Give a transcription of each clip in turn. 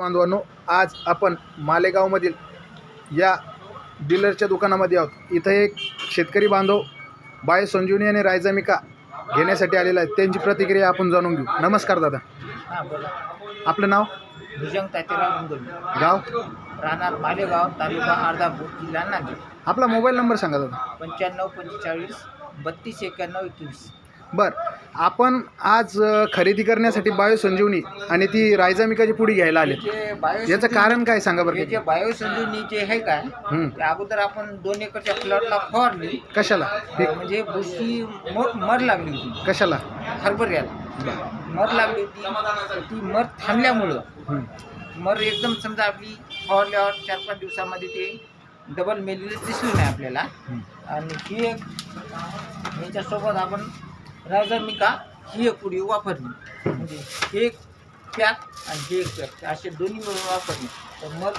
बांधवांनो आज आपण मालेगावमधील या डीलरच्या दुकानामध्ये आहोत. इथं एक शेतकरी बांधव बाय संजीवनी आणि रायजामिका घेण्यासाठी आलेला आहे. त्यांची प्रतिक्रिया आपण जाणून घेऊ. नमस्कार दादा. हां बोला. आपलं नाव? भुजंग गाव? राहणार मालेगाव तालुका अर्धापूर जिल्हा नांदेड. आपला मोबाईल नंबर सांगा दादा. पंच्याण्णव पंचेचाळीस बत्तीस एक्याण्णव एकवीस. बर. आपण आज खरेदी करण्यासाठी बायो संजीवनी आणि ती रायजामिकाची पुडी घ्यायला आले जे बायो याचं कारण काय सांगा बरं हे जे बायो संजीवनी जे आहे काय हं. ते अगोदर आपण दोन एकरच्या प्लॉटला फवारली. कशाला? हे म्हणजे बुशी मोठ मर लागली होती. कशाला? हरभऱ्याला मर लागली होती. ती मर थांबल्यामुळं. मर एकदम समजा आपली फवारल्यावर चार पाच दिवसामध्ये ते डबल मेलेलं दिसलं नाही आपल्याला. आणि ही एक याच्यासोबत आपण राजमिका ही एक पुडी वापरली. म्हणजे हे एक पॅक आणि हे एक पॅक असे दोन्ही मिळून वापरले. तर मग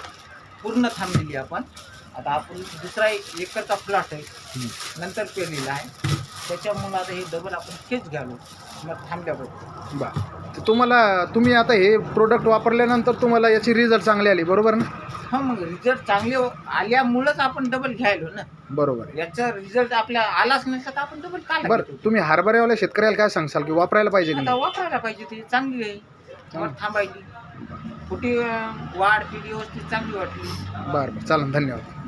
पूर्ण थांबलेली आपण. आता आपण दुसरा एक एकरचा प्लॉट आहे. नंतर पेरलेला आहे. त्याच्यामुळं आता हे डबल आपण हेच घालू मग थांबल्याबरोबर बर. तर तुम्हाला तुम्ही आता हे प्रोडक्ट वापरल्यानंतर तुम्हाला याची रिझल्ट चांगली आली बरोबर ना? हा मग रिझल्ट चांगले आल्यामुळंच आपण डबल घ्यायलो ना. बरोबर. आहे याचा रिझल्ट आपल्या आलाच नसता तर आपण डबल का बरं तुम्ही हरभऱ्यावाल्या शेतकऱ्याला काय सांगसाल की वापरायला पाहिजे आता नाही? वापरायला पाहिजे ती चांगली आहे. मग थांबायची. कुठे वाढ पिढी व्यवस्थित चांगली वाटली. बरं बरं. चालेल धन्यवाद.